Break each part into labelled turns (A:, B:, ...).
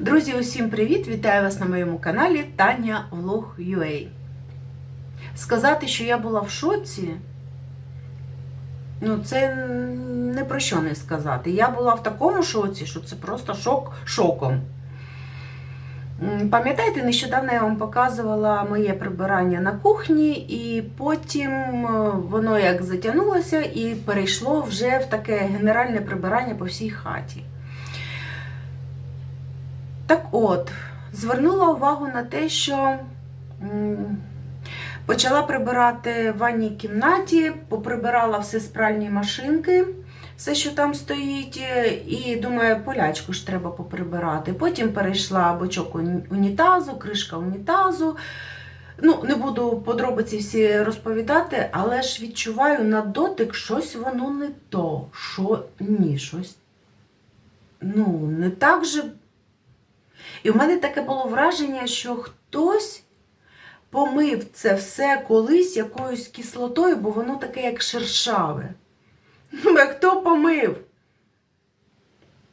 A: Друзі, усім привіт! Вітаю вас на моєму каналі Таня Влог UA. Сказати, що я була в шоці, ну це не про що не сказати. Я була в такому шоці, що це просто шок шоком. Пам'ятаєте, нещодавно я вам показувала моє прибирання на кухні, і потім е, воно як затягнулося і перейшло вже в таке генеральне прибирання по всій хаті. Так от, звернула увагу на те, що почала прибирати в ванній кімнаті, поприбирала все з пральні машинки, все, що там стоїть, і думаю, полячку ж треба поприбирати. Потім перейшла бочок унітазу, кришка унітазу. Ну, не буду подробиці всі розповідати, але ж відчуваю на дотик щось воно не то. Що ні, щось. Ну, не так же і в мене таке було враження, що хтось помив це все колись якоюсь кислотою, бо воно таке як шершаве. Ну, хто помив?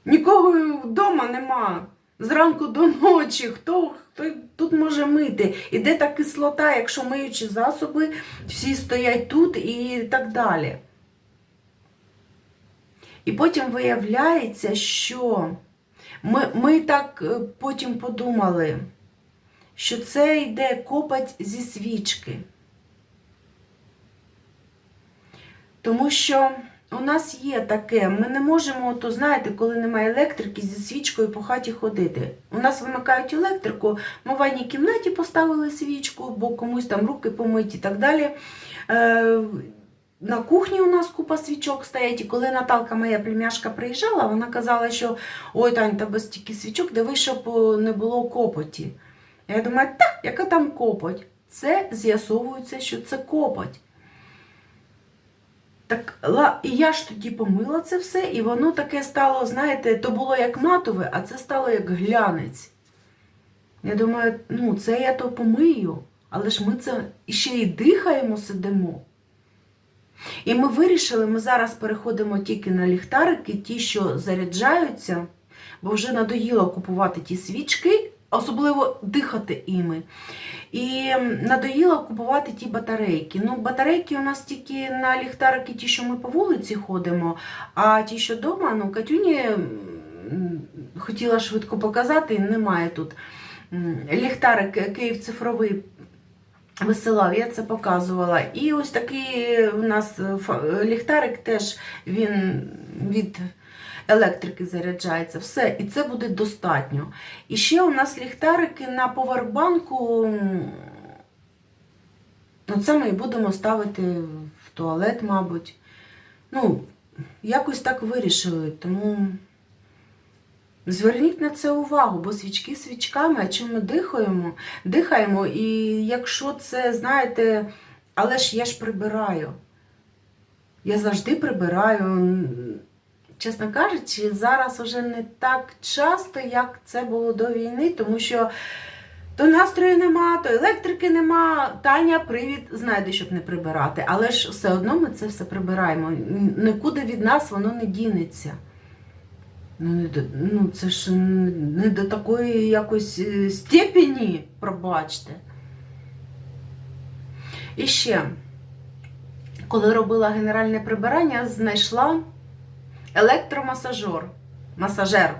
A: Нікого вдома нема. Зранку до ночі. Хто, хто тут може мити? І де та кислота, якщо миючі засоби, всі стоять тут і так далі. І потім виявляється, що ми, ми так е, потім подумали, що це йде копать зі свічки. Тому що у нас є таке, ми не можемо, то знаєте, коли немає електрики, зі свічкою по хаті ходити. У нас вимикають електрику, ми в ванній кімнаті поставили свічку, бо комусь там руки помить і так далі. Е, на кухні у нас купа свічок стоять, і коли Наталка, моя племяшка, приїжджала, вона казала, що ой, Тань, тебе стільки свічок, диви, щоб не було копоті. Я думаю, так, яка там копоть? Це з'ясовується, що це копоть. Так, і я ж тоді помила це все, і воно таке стало, знаєте, то було як матове, а це стало як глянець. Я думаю, ну це я то помию, але ж ми це ще й дихаємо, сидимо. І ми вирішили, ми зараз переходимо тільки на ліхтарики, ті, що заряджаються, бо вже надоїло купувати ті свічки, особливо дихати іми. І надоїло купувати ті батарейки. Ну, батарейки у нас тільки на ліхтарики, ті, що ми по вулиці ходимо, а ті, що вдома, ну, Катюні хотіла швидко показати, немає тут. Ліхтарик Київ цифровий висилав, я це показувала. І ось такий у нас ліхтарик теж він від електрики заряджається. Все, і це буде достатньо. І ще у нас ліхтарики на повербанку. Ну, це ми і будемо ставити в туалет, мабуть. Ну, якось так вирішили. Тому зверніть на це увагу, бо свічки свічками, а чим ми дихаємо, дихаємо, і якщо це, знаєте, але ж я ж прибираю. Я завжди прибираю. Чесно кажучи, зараз вже не так часто, як це було до війни, тому що то настрою нема, то електрики нема. Таня, привід, знайде, щоб не прибирати. Але ж все одно ми це все прибираємо. Нікуди від нас воно не дінеться. Ну, не до, ну це ж не до такої якось е, степені, пробачте. І ще, коли робила генеральне прибирання, знайшла електромасажер. Масажер.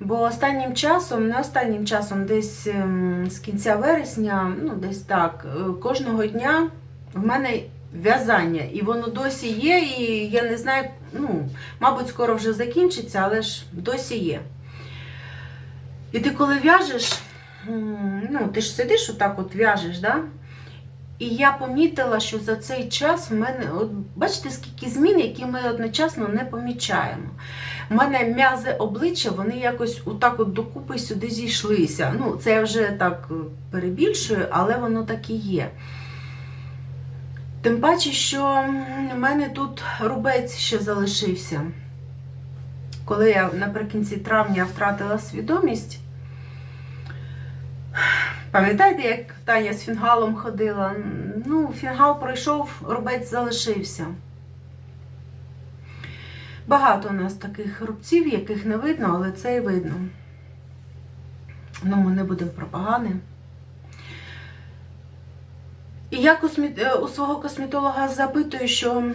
A: Бо останнім часом, не останнім часом, десь ем, з кінця вересня, ну десь так, е, кожного дня в мене в'язання. І воно досі є, і я не знаю, ну, мабуть, скоро вже закінчиться, але ж досі є. І ти коли в'яжеш, ну, ти ж сидиш отак от в'яжеш, да? І я помітила, що за цей час в мене, от бачите, скільки змін, які ми одночасно не помічаємо. У мене м'язи обличчя, вони якось отак от докупи сюди зійшлися. Ну, це я вже так е, перебільшую, але воно так і є. Тим паче, що у мене тут рубець ще залишився. Коли я наприкінці травня втратила свідомість, Пам'ятаєте, як Таня з фінгалом ходила? Ну, фінгал пройшов, рубець залишився. Багато у нас таких рубців, яких не видно, але це і видно. Ну, ми не будемо про. І я е, у свого косметолога запитую, що,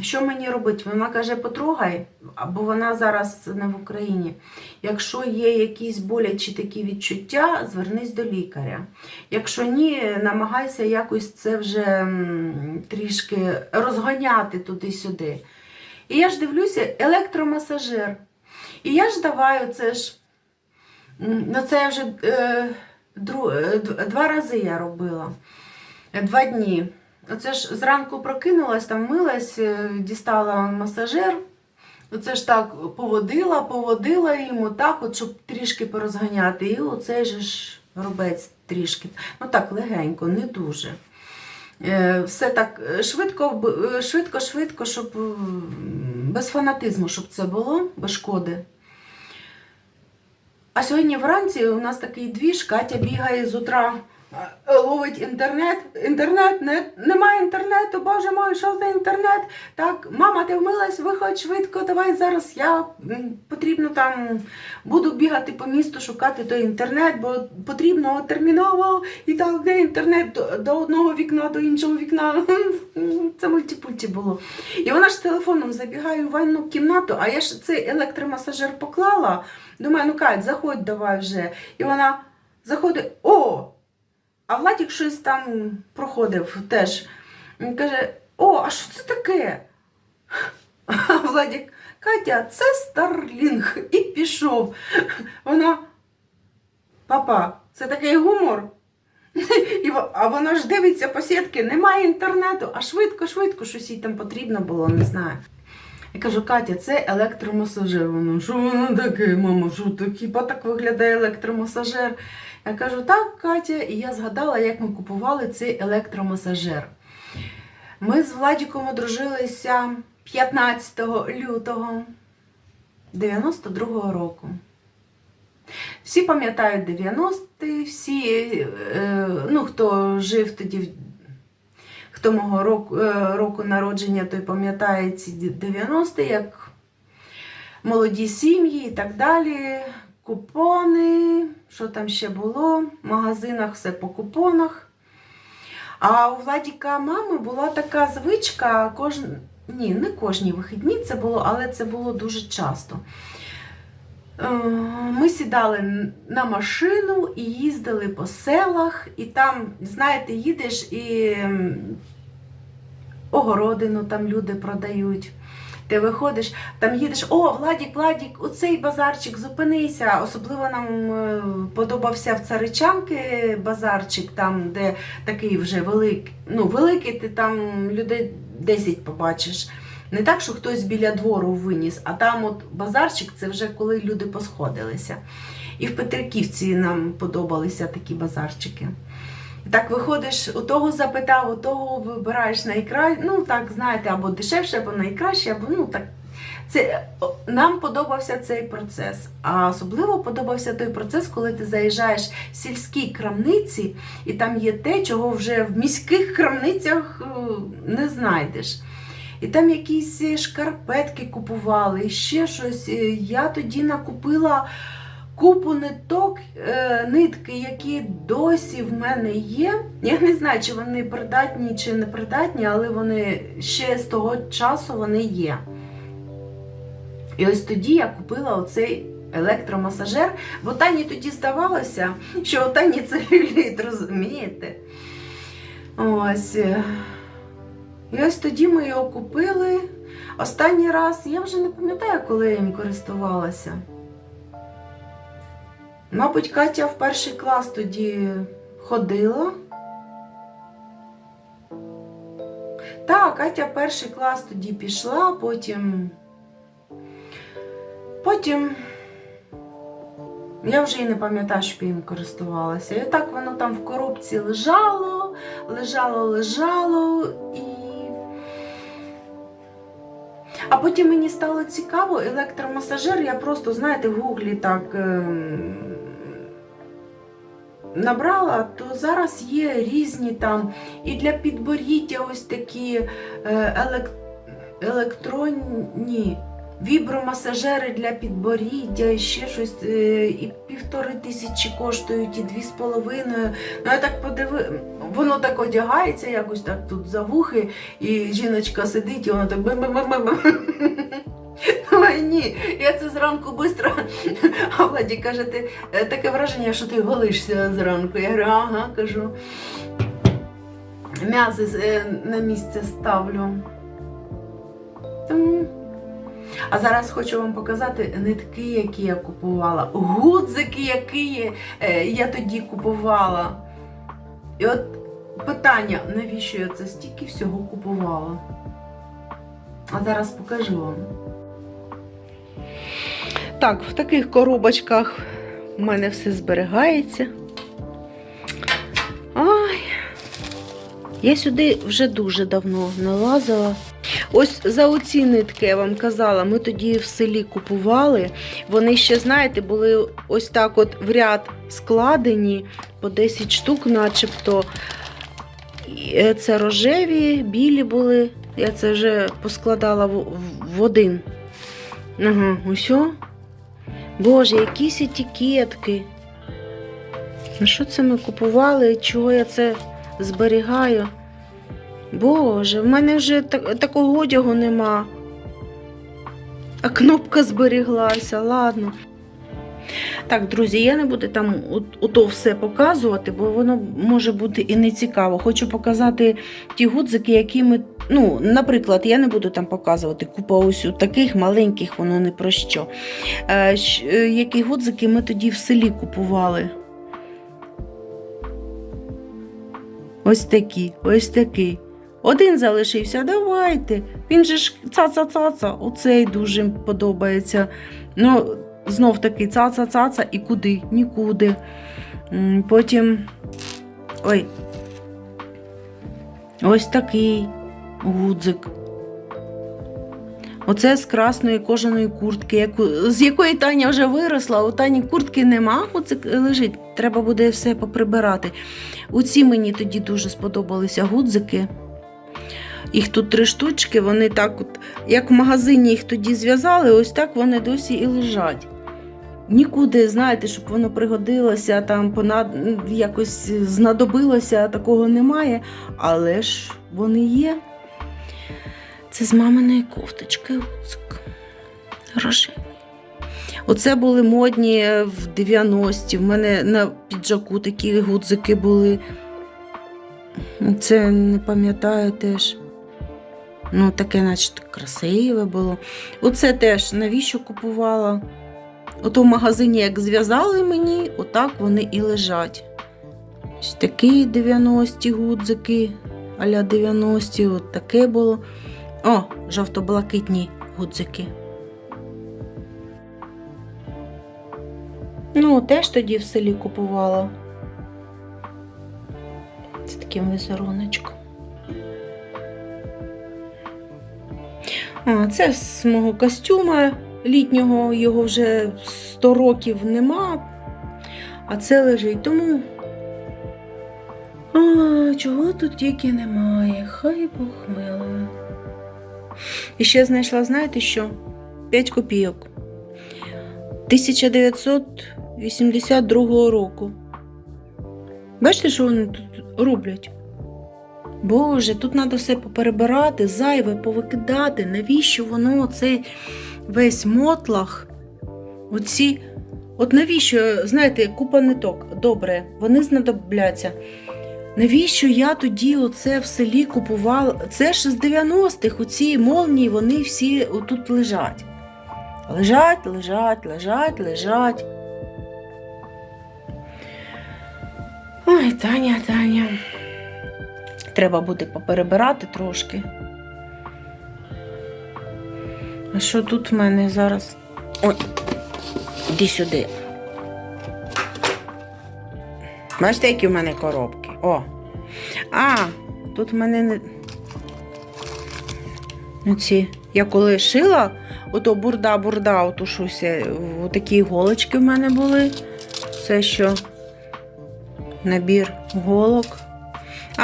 A: що мені робити. Вона каже, потрогай, бо вона зараз не в Україні. Якщо є якісь болячі такі відчуття, звернись до лікаря. Якщо ні, намагайся якось це вже трішки розганяти туди-сюди. І я ж дивлюся, електромасажер. І я ж даваю це ж. Ну, це я вже е, дру, е, два рази я робила. Е, Два дні. Оце ж зранку прокинулась, там милась, е, дістала масажер. Оце ж так поводила, поводила йому так, от, щоб трішки порозганяти. І оцей ж робець трішки. Ну так, легенько, не дуже. Е, Все так швидко, швидко, швидко, щоб без фанатизму, щоб це було, без шкоди. А сьогодні вранці у нас такий двіж, Катя бігає з утра, ловить інтернет. Інтернет, не, немає інтернету, боже мой, що за інтернет? Так, мама, ти вмилась, виходь швидко, давай зараз я потрібно там буду бігати по місту, шукати той інтернет, бо потрібно терміново і так, де інтернет до, до одного вікна, до іншого вікна. Це мультипульті було. І вона ж телефоном забігає в ванну кімнату, а я ж цей електромасажер поклала. Думаю, ну Кать, заходь давай вже. І вона заходить, о! А Владік щось там проходив теж. Він каже: О, а що це таке? А Владік, Катя, це Старлінг. І пішов. Вона, папа, це такий гумор. І, а вона ж дивиться по сітки, немає інтернету, а швидко, швидко, щось їй там потрібно було, не знаю. Я кажу, Катя, це електромасажер. Вона, що воно таке, мама, що так, хіба так виглядає електромасажер? Я кажу, так, Катя, і я згадала, як ми купували цей електромасажер. Ми з Владіком одружилися 15 лютого 92-го року. Всі пам'ятають 90-ті, всі, е, ну, хто жив тоді, в- хто мого року, е, року народження, той пам'ятає ці 90-ті, як молоді сім'ї і так далі. Купони, що там ще було, в магазинах все по купонах. А у Владіка мами була така звичка, кожн... ні, не кожні вихідні це було, але це було дуже часто. Е, Ми сідали на машину і їздили по селах, і там, знаєте, їдеш і огородину там люди продають. Ти виходиш, там їдеш, о, Владік, Владік, оцей базарчик, зупинися. Особливо нам е, подобався в Царичанки базарчик, там, де такий вже великий, ну, великий, ти там людей 10 побачиш. Не так, що хтось біля двору виніс, а там от базарчик це вже коли люди посходилися. І в Петриківці нам подобалися такі базарчики. Так виходиш, у того запитав, у того вибираєш найкраще, ну так, знаєте, або дешевше, або найкраще, або ну так. Це, нам подобався цей процес. А особливо подобався той процес, коли ти заїжджаєш в сільській крамниці, і там є те, чого вже в міських крамницях е, не знайдеш. І там якісь шкарпетки купували, і ще щось. Е, Я тоді накупила купу ниток, е, нитки, які досі в мене є. Я не знаю, чи вони придатні чи не придатні, але вони ще з того часу вони є. І ось тоді я купила оцей електромасажер, бо Тані тоді здавалося, що Тані целюліт, розумієте? Ось. е. І ось тоді ми його купили. Останній раз, я вже не пам'ятаю, коли я їм користувалася. Мабуть, Катя в перший клас тоді ходила. Так, Катя в перший клас тоді пішла, потім. Потім. Я вже і не пам'ятаю, щоб я їм користувалася. І так воно там в коробці лежало, лежало, лежало і. А потім мені стало цікаво, електромасажер, я просто, знаєте, в гуглі так ем, набрала, то зараз є різні там і для підборіддя ось такі е, електронні. Вібромасажери для підборіддя, і ще щось, е, і півтори тисячі коштують, і дві з половиною. Ну я так подиви, воно так одягається якось так тут за вухи, і жіночка сидить, і вона так. Ой, ні, я це зранку швидко. А Владі каже, ти е, таке враження, що ти голишся зранку. Я говорю, ага, кажу. М'язи е, на місце ставлю. Тому. А зараз хочу вам показати нитки, які я купувала, гудзики, які е, я тоді купувала. І от питання, навіщо я це стільки всього купувала? А зараз покажу вам. Так, в таких коробочках в мене все зберігається. Ай, я сюди вже дуже давно налазила. Ось за оці нитки я вам казала, ми тоді в селі купували. Вони ще, знаєте, були ось так от в ряд складені по 10 штук, начебто. Е, Це рожеві, білі були. Я це вже поскладала в, один. Ага, усьо. Боже, якісь етикетки. Ну що це ми купували? Чого я це зберігаю? Боже, в мене вже так, такого одягу нема. А кнопка зберіглася, ладно. Так, друзі, я не буду там ото все показувати, бо воно може бути і не цікаво. Хочу показати ті гудзики, які ми. Ну, наприклад, я не буду там показувати купа ось у таких маленьких, воно не про що. Е, е, які гудзики ми тоді в селі купували. Ось такі, ось такий. Один залишився, давайте. Він же ж цаца-цаца, оцей дуже подобається. Ну, знов таки цаца-цаца і куди? Нікуди. Потім. Ой. Ось такий гудзик. Оце з красної кожаної куртки, яку, з якої Таня вже виросла, у Тані куртки нема, гудзик лежить. Треба буде все поприбирати. Оці мені тоді дуже сподобалися гудзики. Їх тут три штучки, вони так, от, як в магазині їх тоді зв'язали, ось так вони досі і лежать. Нікуди, знаєте, щоб воно пригодилося, там понад... якось знадобилося, такого немає. Але ж вони є. Це з маминої кофточки. Рожевий. Оце були модні в 90-ті. В мене на піджаку такі гудзики були. Це не пам'ятаю теж. Ну, таке, наче красиве було. Оце теж навіщо купувала? Ото в магазині, як зв'язали мені, отак вони і лежать. Ось такі 90-ті гудзики, аля 90-ті, от таке було. О, жовто-блакитні гудзики. Ну, теж тоді в селі купувала. З таким візеруночком. А, це з мого костюма літнього, його вже 100 років нема, а це лежить. Тому. А, чого тут тільки немає? Хай Бог. І ще знайшла, знаєте що? 5 копійок. 1982 року. Бачите, що вони тут роблять? Боже, тут треба все поперебирати, зайве повикидати. Навіщо воно цей весь мотлах? Оці. От навіщо, знаєте, купа ниток. Добре, вони знадобляться. Навіщо я тоді оце в селі купувала? Це ж з 90-х, оці молнії, вони всі отут лежать. Лежать, лежать, лежать, лежать. Ой, Таня, Таня. Треба буде поперебирати трошки. А що тут в мене зараз? Ой, іди сюди. Бачите, які в мене коробки? О. А, тут в мене не. Оці. Я коли шила, ото бурда-бурда, ото щось, е, такі іголочки в мене були. Це що? Набір голок.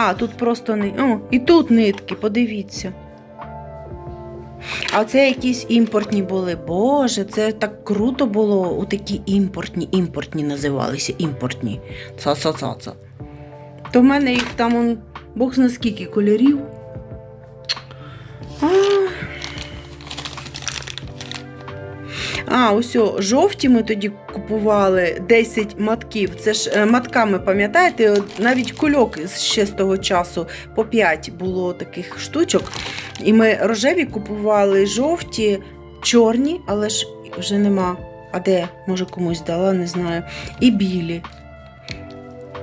A: А, тут просто не. О, і тут нитки, подивіться. А це якісь імпортні були. Боже, це так круто було. У такі імпортні, імпортні називалися, імпортні. Ца-ца-ца-ца. То в мене їх там он, Бог зна скільки кольорів. А, а ось жовті ми тоді купували 10 матків. Це ж е, матками, пам'ятаєте, навіть кульок ще з того часу по 5 було таких штучок. І ми рожеві купували, жовті, чорні, але ж вже нема. А де? Може комусь дала, не знаю. І білі.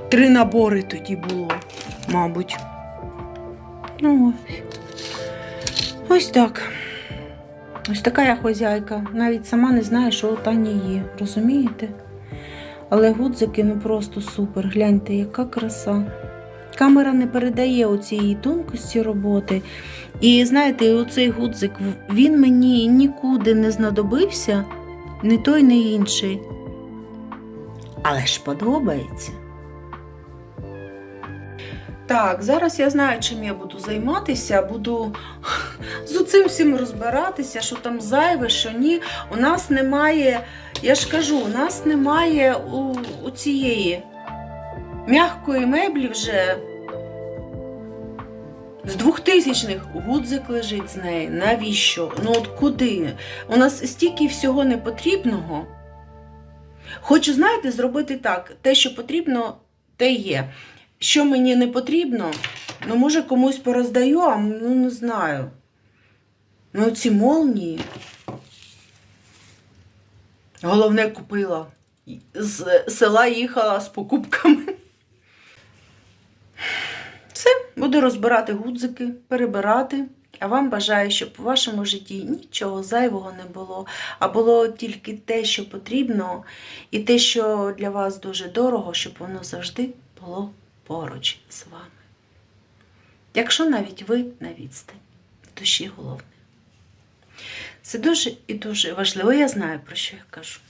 A: Три набори тоді було, мабуть. Ну, ось. Ось так. Ось така я хозяйка. Навіть сама не знаю, що у Тані є. Розумієте? Але гудзики ну просто супер. Гляньте, яка краса. Камера не передає оцієї тонкості роботи. І знаєте, оцей гудзик, він мені нікуди не знадобився, ні той, ні інший. Але ж подобається. Так, зараз я знаю, чим я буду займатися. Буду з цим всім розбиратися, що там зайве, що ні. У нас немає, я ж кажу, у нас немає у, у цієї м'якої меблі вже. З двохтисячних гудзик лежить з неї. Навіщо? Ну от куди? У нас стільки всього непотрібного. Хочу, знаєте, зробити так: те, що потрібно, те є. Що мені не потрібно, ну, може, комусь пороздаю, а ну не знаю. Ну, ці молнії. Головне купила. З села їхала з покупками. Все, буду розбирати гудзики, перебирати. А вам бажаю, щоб у вашому житті нічого зайвого не було, а було тільки те, що потрібно, і те, що для вас дуже дорого, щоб воно завжди було поруч з вами. Якщо навіть ви на відстані, душі головне. Це дуже і дуже важливо. Я знаю, про що я кажу.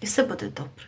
A: І все буде добре.